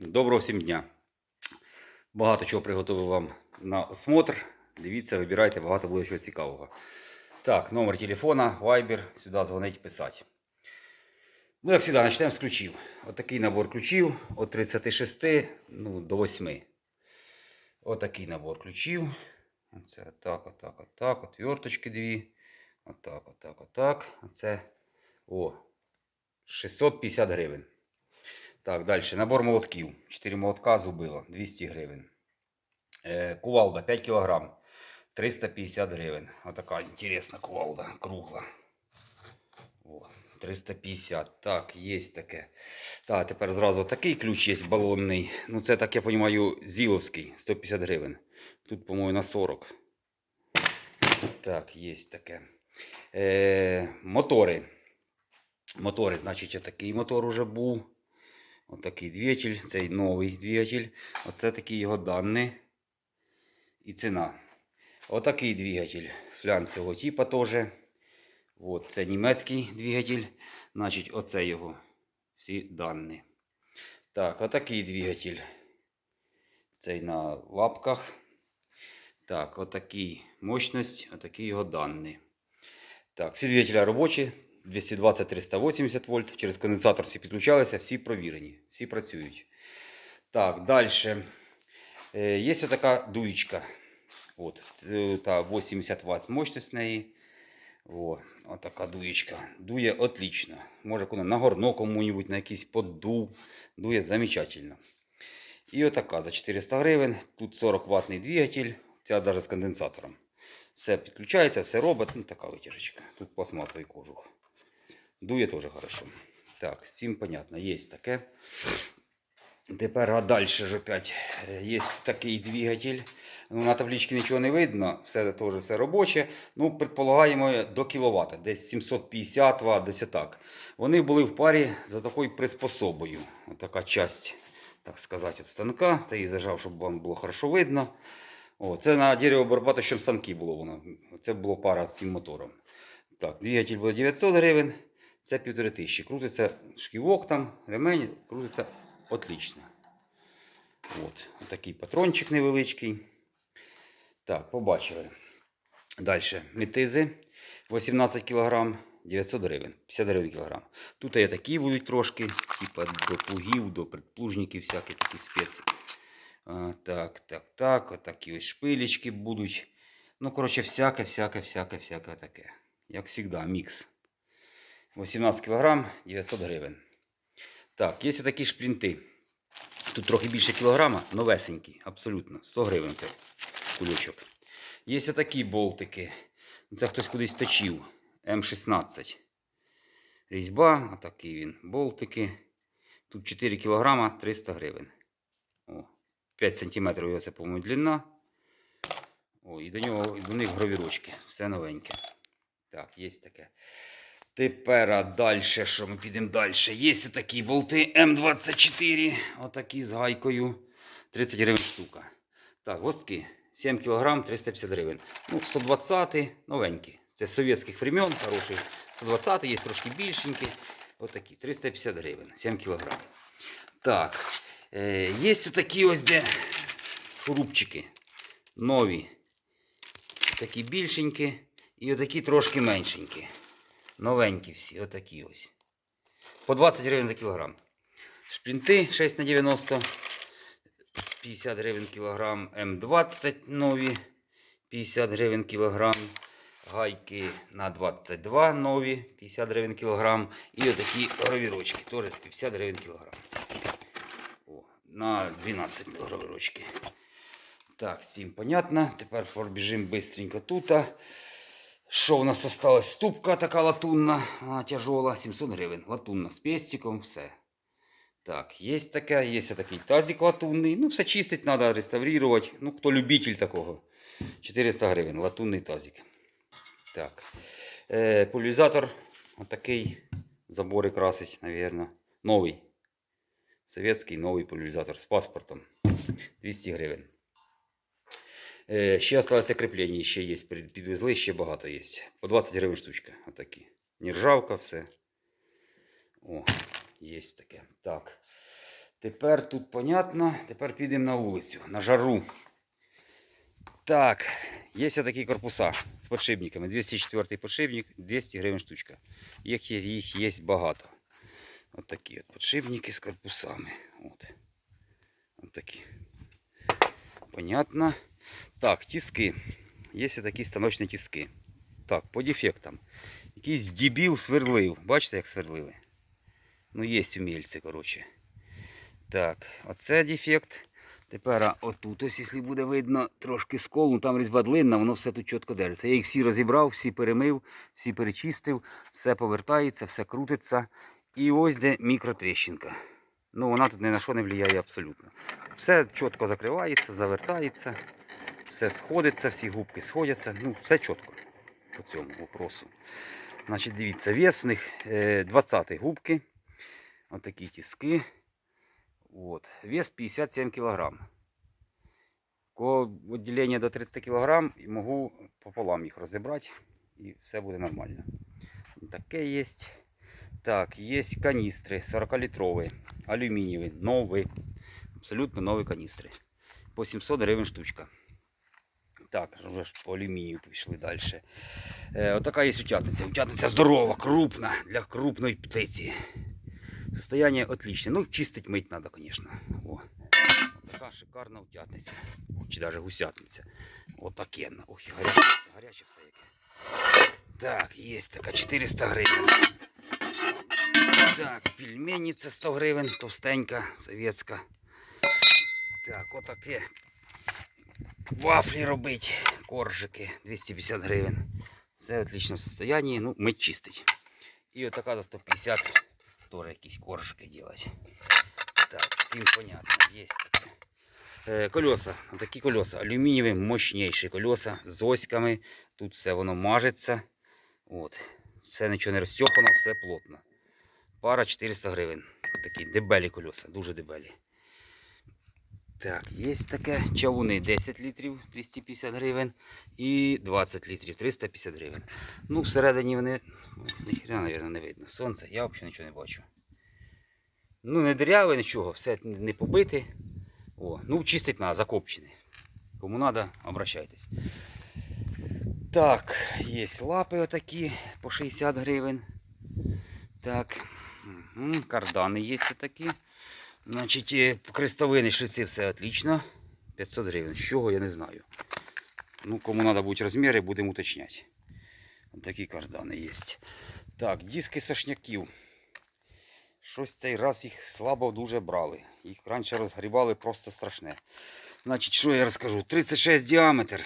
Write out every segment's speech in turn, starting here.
Доброго всім дня. Багато чого приготував вам на осмотр. Дивіться, вибирайте, багато буде чого цікавого. Так, номер телефона, Viber, сюди дзвонить, писати. Ну, як завжди, почнемо з ключів. Отакий набор ключів від 36 ну, до 8. Отакий набор ключів. Оце отак, отак, отак. Отверточки дві. Отак, отак, отак. Оце о, 650 гривень. Так, далі. Набор молотків. 4 молотка зубило. 200 гривень. Е, кувалда 5 кг. 350 гривень. Отака інтересна кувалда. Кругла. О, 350. Так, є таке. Так, тепер зразу такий ключ є балонний. Ну, це, так я розумію, зіловський. 150 гривень. Тут, по-моєму, на 40. Так, є таке. Е, мотори. Мотори, значить, отакий мотор уже був. Отакий двигатель, цей новий двигатель. Оце такі його дані. І ціна. Отакий двигатель флянцевого типа теж. От, це німецький двигатель. Значить, оце його всі дані. Так, отакий двигатель. Цей на лапках. Так, отакий мощність, отакі його дані. Так, всі двигателя робочі. 220-380 вольт. Через конденсатор всі підключалися, всі провірені, всі працюють. Так, далі. Є така дуєчка. От, та 80 Вт мощність неї. О, отака дуєчка. Дує отлично. Може коли на горно кому-нибудь, на якийсь поддув. Дує замечательно. І отака за 400 гривень. Тут 40 ватний двигатель. Ця навіть з конденсатором. Все підключається, все робить. Ну, така витяжечка. Тут пластмасовий кожух. Дує теж хорошо. Так, цим понятно, є таке. Тепер а далі ж опять є такий двигатель. Ну, на табличці нічого не видно, все теж все робоче. Ну, предполагаємо до кіловата, десь 750 Вт, десь так. Вони були в парі за такою приспособою. Отака часть, так сказати, від станка. Це її зажав, щоб вам було хорошо видно. О, це на деревообрабатуючому станку було воно. Це було пара з цим мотором. Так, двигатель буде 900 гривень. Це 1500. Крутиться шківок там, ремень, крутиться отлично. От, такий патрончик невеличкий. Так, побачили. Далі. Метизи 18 кг, 900 гривень, 50 гривень кілограм. Тут є такі будуть трошки, типа до плугів, до предплужників, всякі такі спец. А, так, так, так. Отакі ось шпилечки будуть. Ну, коротше, всяке, всяке, всяке, всяке таке. Як завжди, мікс. 18 кг 900 гривень. Так, є такі шплінти. Тут трохи більше кілограма, новесенькі, абсолютно. 100 гривень це кульочок. Є такі болтики. Це хтось кудись точив. М16. Різьба, отакий він. Болтики. Тут 4 кг 300 гривень. О, 5 см його це, по-моєму, длина. О, і до нього, і до них гравірочки. Все новеньке. Так, є таке. Тепер далі, що ми підемо далі. Є такі болти М24. Отакі з гайкою. 30 гривень штука. Так, гостки 7 кг 350 гривень. Ну, 120 новенькі. Це совєтських времен, хороший. 120 є трошки більшенькі. Отакі. 350 гривень. 7 кг. Так. Е, є такі ось де шурупчики. Нові. Такі більшенькі. І отакі трошки меншенькі. Новенькі всі, отакі ось. По 20 гривень за кілограм. Шплінти 6 на 90 50 гривень кілограм. М20 нові 50 гривень кілограм. Гайки на 22 нові 50 гривень кілограм. І отакі гравірочки теж 50 гривень кілограм. О, на 12 гравірочки. Так, всім понятно. Тепер пробіжимо швидко тут. Що в нас осталось? Ступка така латунна, вона тяжола, 700 гривень. Латунна з пестиком, все. Так, є таке, є такий тазик латунний. Ну, все чистить, треба реставрувати. Ну, хто любитель такого. 400 гривень, латунний тазик. Так. Е, пульверизатор, отакий. Забори красить, мабуть. Новий. Советський новий пульверизатор з паспортом. 200 гривень. Е, Ще залишилося кріплення, ще є. Підвезли, ще багато є. По 20 гривень штучка. Отакі. Нержавка, все. О, є таке. Так. Тепер тут понятно. Тепер підемо на вулицю, на жару. Так, є такі корпуса з подшипниками. 204 подшипник, 200 гривень штучка. Їх є, їх є багато. От такі от подшипники з корпусами. От. От такі. Понятно. Так, тиски. Є такі станочні тиски. Так, по дефектам. Якийсь дебіл сверлив. Бачите, як сверлили? Ну, є умільці, коротше. Так, оце дефект. Тепер отут, ось, якщо буде видно, трошки скол, ну там різьба длинна, воно все тут чітко держиться. Я їх всі розібрав, всі перемив, всі перечистив, все повертається, все крутиться. І ось де мікротріщинка. Ну, вона тут ні на що не впливає абсолютно. Все чітко закривається, завертається, все сходиться, всі губки сходяться. Ну, все чітко по цьому вопросу. Значить, дивіться, вес в них е, 20 губки. Отакі тиски. От. Вес 57 кг. Відділення до 30 кг можу пополам їх розібрати і все буде нормально. Таке є. Так, є каністри 40-літрові, алюмінієві, нові. Абсолютно нові каністри. По 700 гривень штучка. Так, вже ж по алюмінію пішли далі. Е, отака є утятниця. Утятниця здорова, крупна, для крупної птиці. Состояние отличное. Ну, чистить мыть надо, конечно. О. Така шикарна утятниця. Чи даже гусятниця. Отакенна. Ох, і гаряче, гаряче все яке. Так, є така 400 гривень. Так, пельменниця 100 гривень, товстенька, советська. Так, отаке. Вафлі робить, коржики 250 гривень. Все в отличному состоянии. Ну, мить чистить. І отака за 150 тоже якісь коржики делать. Так, з понятно, є таке. Е, колеса, такі колеса, алюмінієві, мощніші колеса з оськами. Тут все воно мажеться. От. Все нічого не розтьопано, все плотно. Пара 400 гривень. Такі дебелі колеса, дуже дебелі. Так, є таке. Чавуни 10 літрів 250 гривень і 20 літрів 350 гривень. Ну, всередині вони ніхрена, мабуть, не видно. Сонце, я взагалі нічого не бачу. Ну, не диряве, нічого, все не побите. О, ну, чистить на закопчене. Кому треба, обращайтесь. Так, є лапи отакі по 60 гривень. Так, угу. кардани є такі. Значить, е, крестовини шліці все отлично. 500 гривень. З чого я не знаю. Ну, кому треба будуть розміри, будемо уточняти. Такі кардани є. Так, диски сошняків. Щось цей раз їх слабо дуже брали. Їх раніше розгрібали просто страшне. Значить, що я розкажу? 36 діаметр.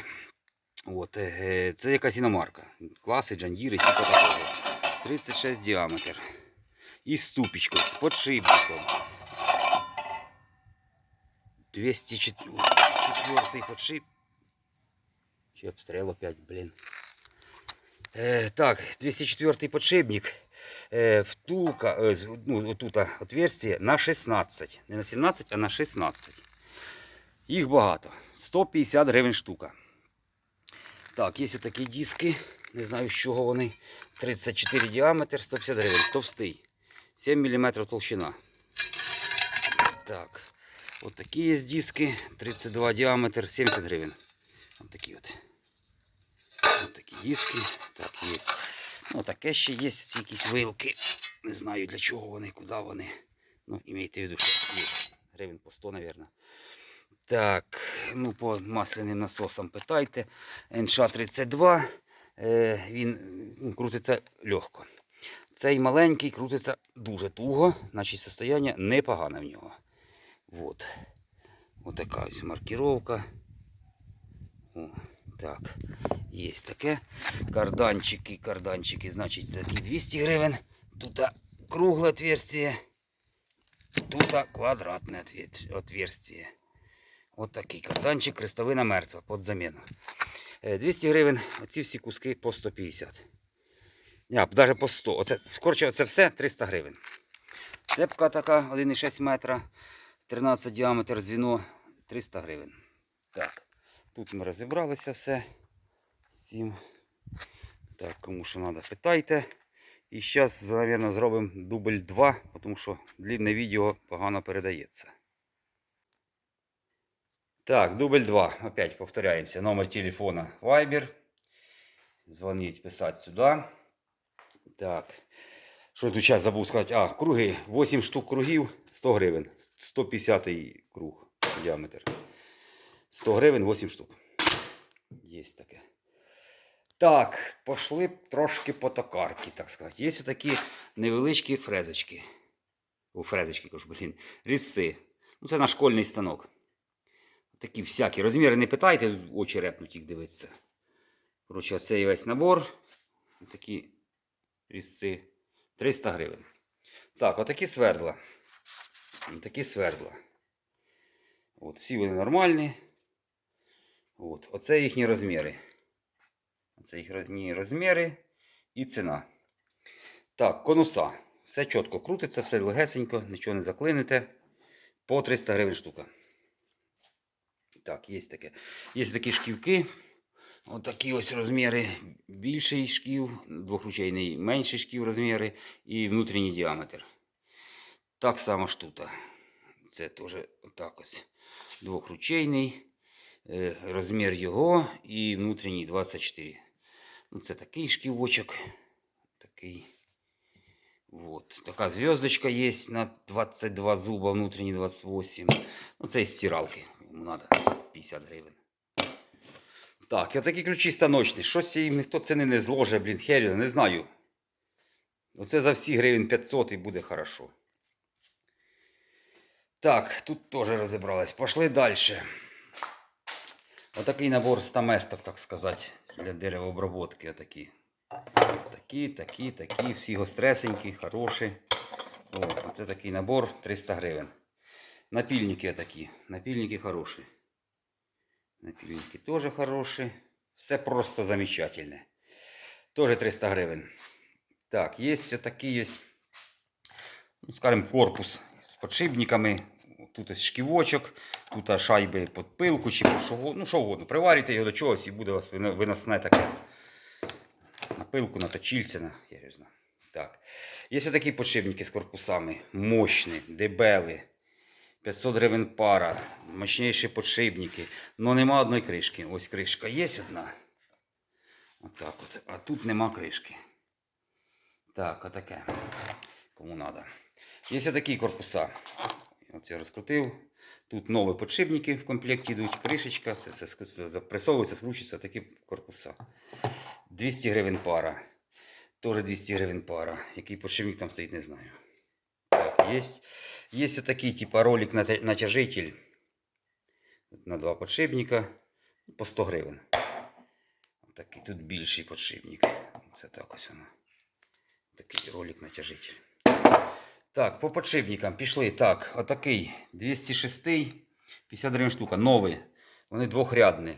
От, е, це якась іномарка. Класи, джандіри, типу такого. 36 діаметр. І ступічкою, з подшипником. 204 подшип. Чи обстрел опять, блин. Е, так, 204 подшипник. Е, втулка, е, ну, тут отверстие на 16. Не на 17, а на 16. Їх багато. 150 гривень штука. Так, є такі диски. Не знаю, з чого вони. 34 діаметр, 150 гривень. Товстий. 7 мм толщина. Так. От такі є диски. 32 діаметр, 70 гривень. От такі от. От такі диски. Так, є. Ну, таке ще є якісь вилки. Не знаю для чого вони, куди вони. Ну, імейте в виду, що є. Гривень по 100, мабуть. Так, ну по масляним насосам питайте. НШ-32. Е, він крутиться легко. Цей маленький крутиться дуже туго, значить состояння непогане в нього. Вот. Вот така ось маркировка. О, так. Є таке. Карданчики, карданчики, значить, такі 200 гривень. Тут кругле отверстие. Тут квадратне отверстие. От такий карданчик, крестовина мертва під заміну. Е, 200 гривень, оці всі куски по 150. Я, навіть по 100. Оце, коротше, це все 300 гривень. Цепка така 1,6 метра. 13 діаметр звіно 300 гривень. Так, тут ми розібралися все з цим. Так, кому що треба, питайте. І зараз, мабуть, зробимо дубль 2, тому що длинне відео погано передається. Так, дубль 2. Опять повторяемся. Номер телефона Viber. Звонить, писать сюда. Так. Що тут зараз забув сказати? А, круги. 8 штук кругів, 100 гривень. 150 круг діаметр. 100 гривень, 8 штук. Є таке. Так, пошли трошки по токарки, так сказати. Є такі невеличкі фрезочки. У фрезочки, кажу, блін. Різці. Ну, це на школьний станок. Такі всякі. Розміри не питайте, очі репнуть їх дивитися. Коротше, цей весь набор. Такі різці. 300 гривень. Так, отакі свердла. Такі свердла. От, всі вони нормальні. От, оце їхні розміри. Оце їхні розміри і ціна. Так, конуса. Все чітко крутиться, все легесенько, нічого не заклините. По 300 гривень штука. Так, є таке. Є такі шківки. Отакі ось розміри. Більший шків, двохручейний менший шків розміри і внутрішній діаметр. Так само ж тут. Це теж отак ось. Двохручейний. Е, Розмір його і внутрішній 24. Ну, це такий шківочок. Такий. Вот. Така зв'язочка є на 22 зуба, внутрішній 28. Ну, це із стиралки. Йому треба 50 гривень. Так, і такі ключі станочні. Щось їм ніхто це не зложе, блін, херю, не знаю. Оце за всі гривень 500 і буде хорошо. Так, тут теж розібрались. Пошли далі. Отакий набор стаместок, так сказати, для деревообробки. Отакі. Такі, такі, такі, всі гостресенькі, хороші. О, оце такий набор 300 гривень. Напільники отакі. Напільники хороші. Напильники тоже хорошие. Все просто замечательно. Тоже 300 гривен. Так, есть вот такие есть, ну, корпус з подшипниками. Тут ось шківочок, тут шайби під пилку чи що, ну, що угодно. Приварите його до чогось і буде у вас вино- виносне таке. На пилку, на точильце, на я не знаю. Так. Є ось такі подшипники з корпусами. Мощні, дебели. 500 гривень пара, мощніші подшипники. Но нема одної кришки. Ось кришка є одна. Отак от. А тут нема кришки. Так, отаке. Кому треба. Є такі корпуса. Оце я розкрутив. Тут нові подшипники в комплекті йдуть. Кришечка. Це все запресовується, скручується такі корпуса. 200 гривень пара. Теж 200 гривень пара. Який подшипник там стоїть, не знаю. Так, есть. Есть вот такие типа ролик натяжитель на два подшипника по 100 гривень. Такий тут більший подшипник. Це так ось воно. Такий ролик натяжитель. Так, по подшипникам пішли. Так, отакий 206, 50 гривень штука. Новий. Вони двохрядні.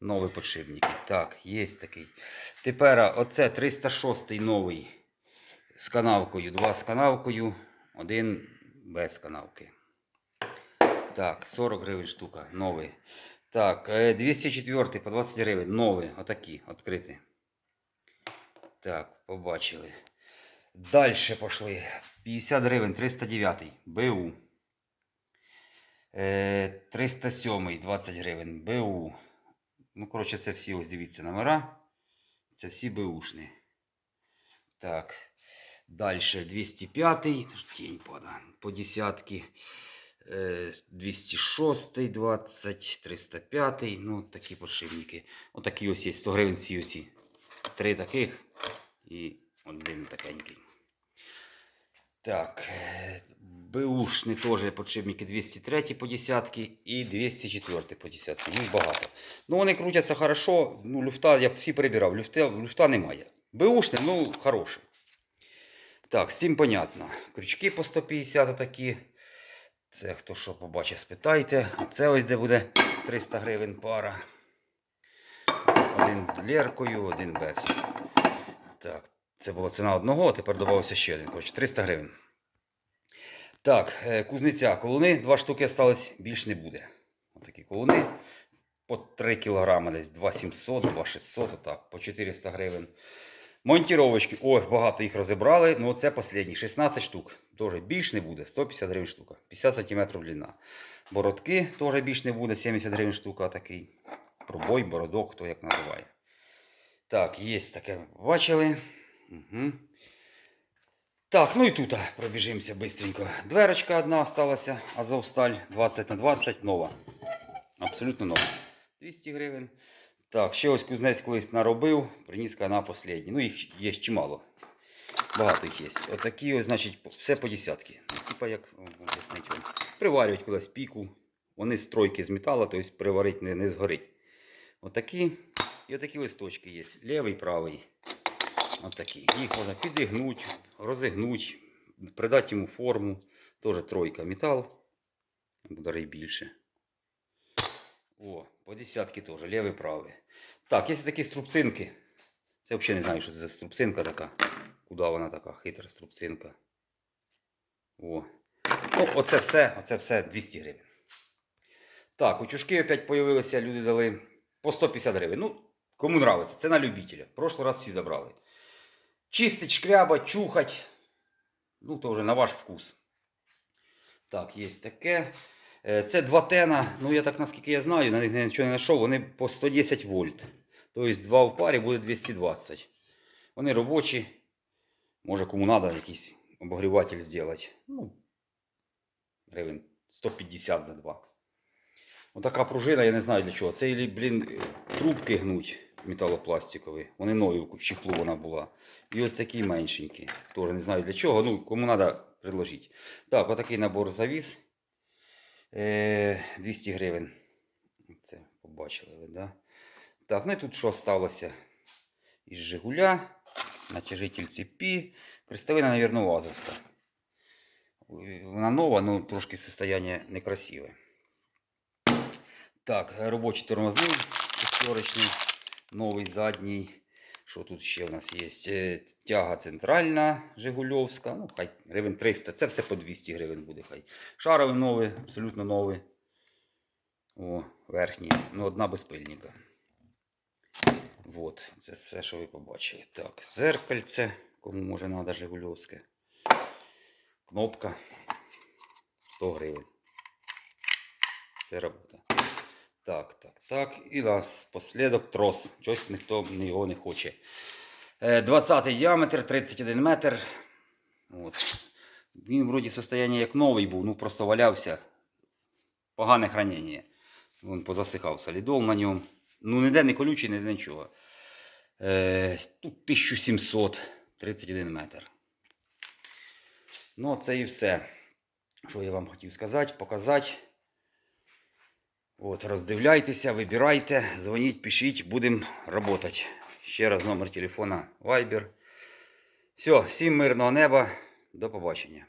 Нові подшипники. Так, є такий. Тепер оце 306 новий з канавкою. Два з канавкою, один без канавки. Так, 40 гривень штука, новий. Так, е, 204 по 20 гривень, новий, отакі, відкриті. Так, побачили. Далі пішли. 50 гривень, 309, БУ. Е, 307, 20 гривень, БУ. Ну, коротше, це всі, ось дивіться, номера. Це всі БУшні. Так. Дальше 205, тень пада, по десятки, е, 206, 20, 305, ну такі подшипники. Отакі ось є, 100 гривень всі оці. Три таких і один такенький. Так, е, Бушні теж подшипники 203 по десятки і 204 по десятки. Їх багато. Ну вони крутяться хорошо, ну люфта, я всі перебирав, люфта, люфта немає. Бушні, ну хороші. Так, всім понятно. Крючки по 150 такі. Це хто що побачить, спитайте. А це ось де буде 300 гривень пара. Один з лєркою, один без. Так, це була ціна одного, а тепер додався ще один. Коротше, 300 гривень. Так, е, кузниця, колуни, два штуки осталось, більш не буде. Отакі колуни. По 3 кілограми десь 2700, 2600, отак, по 400 гривень. Монтіровочки. Ой, багато їх розібрали. Ну, це останні 16 штук. Тоже більш не буде. 150 гривень штука. 50 см длина. Бородки теж більш не буде. 70 гривень штука такий. Пробой, бородок, хто як називає. Так, є таке. Бачили. Угу. Так, ну і тут пробіжимося швидко. Дверочка одна осталася. Азовсталь 20 на 20 нова. Абсолютно нова. 200 гривень. Так, ще ось кузнець колись наробив, приніс на останній. Ну, їх є чимало. Багато їх є. Отакі, ось, значить, все по десятки. Типа як о, об'яснити вам. Приварюють кудись піку. Вони з тройки з металу, тобто приварити не, не згорить. Отакі. І отакі листочки є. Лівий, правий. Отакі. Їх можна підігнути, розігнути, придати йому форму. Теж тройка метал. Буде більше. О, по десятки теж, лівий, правий. Так, є такі струбцинки. Це взагалі не знаю, що це за струбцинка така. Куди вона така хитра струбцинка. О. Ну, оце все, оце все 200 гривень. Так, утюжки опять появилися, люди дали по 150 гривень. Ну, кому нравиться, це на любителя. Прошлий раз всі забрали. Чистить, шкрябать, чухать. Ну, то вже на ваш вкус. Так, є таке. Е, Це два тена. Ну, я так наскільки я знаю, на них нічого не знайшов. Вони по 110 вольт. Тобто два в парі буде 220. Вони робочі. Може кому треба якийсь обогріватель зробити. Ну, гривень 150 за два. Отака пружина, я не знаю для чого. Це, блін, трубки гнуть металопластикові. Вони нові в чехлу вона була. І ось такі меншенькі. Теж не знаю для чого. Ну, кому треба, предложіть. Так, отакий набор завіс. Е, 200 гривень. Це побачили ви, да? Так, ну і тут що сталося? Із Жигуля, натяжитель цепі. Крестовина, мабуть, вазовська. Вона нова, але трошки состояние некрасиве. Так, робочий тормозний шестерочний, новий задній. Що тут ще в нас є? Е, Тяга центральна Жигульовська. Ну, хай гривень 300. Це все по 200 гривень буде. Хай. Шаровий новий, абсолютно новий. О, верхній. Ну, одна без пильника. Вот, це все, що ви побачили. Так, зеркальце, кому може треба Жигульовське. Кнопка 100 гривень. Це робота. Так, так, так. І нас послідок трос. Щось ніхто його не хоче. Е, 20 діаметр, 31 метр. От. Він вроді состояння як новий був, ну просто валявся. Погане хранення. Він позасихав солідол на ньому. Ну, ніде не колючий, ніде нічого. Е, тут 1700, 31 метр. Ну, це і все. Що я вам хотів сказати, показати. От, роздивляйтеся, вибирайте, дзвоніть, пишіть, будемо працювати. Ще раз номер телефона Viber. Все, всім мирного неба. До побачення.